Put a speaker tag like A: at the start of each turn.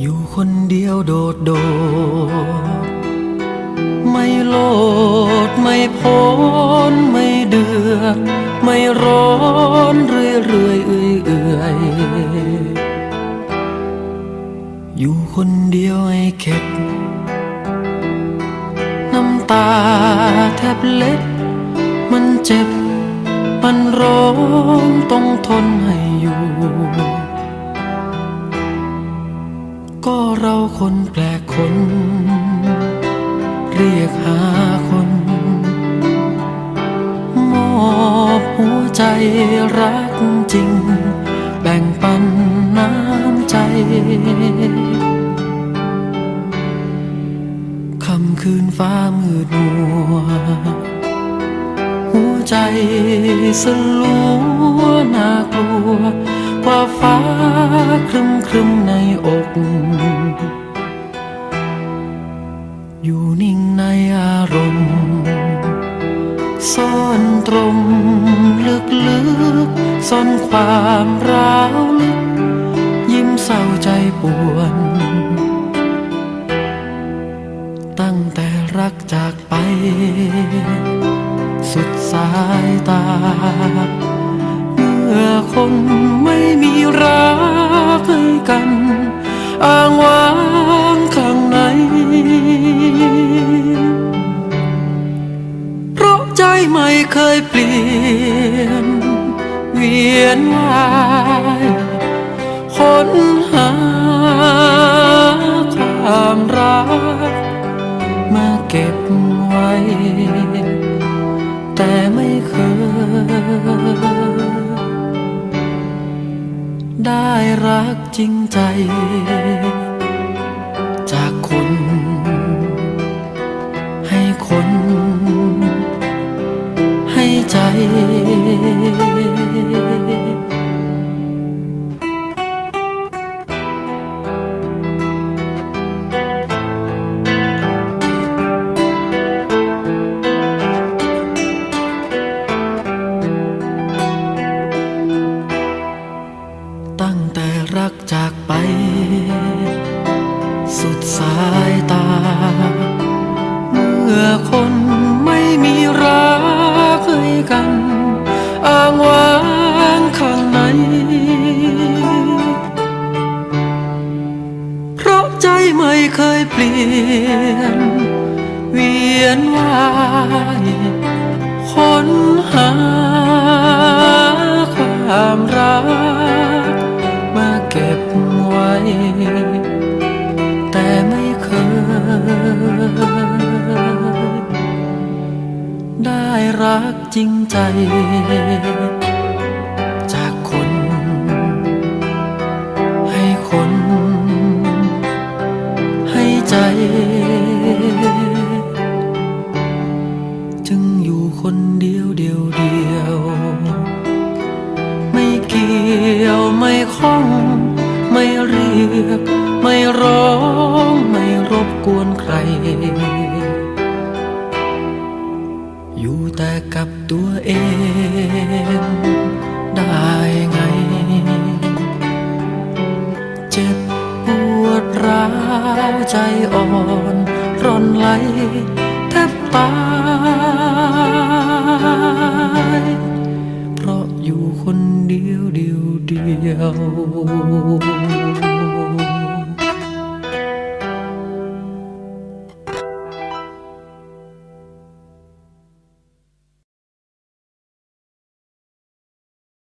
A: อยู่คนเดียวโดดโดดไม่โลดไม่พ้นไม่เดือดไม่ร้อนเรื่อยเรื่อยเอื่อยเอื่อยอยู่คนเดียวให้เข็ด น้ำตาแทบเล็ด มันเจ็บ มันร้องต้องทนให้อยู่ คนแปลกคน เรียกหาคน มอบหัวใจรักจริง แบ่งปันน้ำใจ คำคืนฟ้ามืดมัว หัวใจสลัวน่ากลัว ว่าฟ้าครึมครึมในอก อยู่นิ่งในอารมณ์ ซ่อนตรงลึกลึกซ่อนความร้าวลึก ยิ้มเศร้าใจปวน ตั้งแต่รักจากไป สุดสายตา อคนไม่มีรักให้กันอ้างว้างข้างใน เพราะใจไม่เคยเปลี่ยน เวียนวายค้นหา จริงใจ จากคน อคนไม่มีรักให้กันอ้างว้างข้างในเพราะใจไม่เคยเปลี่ยน เวียนว่ายคน ได้รักจริงใจ จากคน ให้คน ให้ใจ จึงอยู่คนเดียวเดียวเดียว ไม่เกี่ยวไม่ข้อง ไม่เรียก ไม่ร้อ ได้ไง เจ็บปวดร้าวใจอ่อนร่อนไหลแทบตายเพราะอยู่คนเดียวเดียวเดียว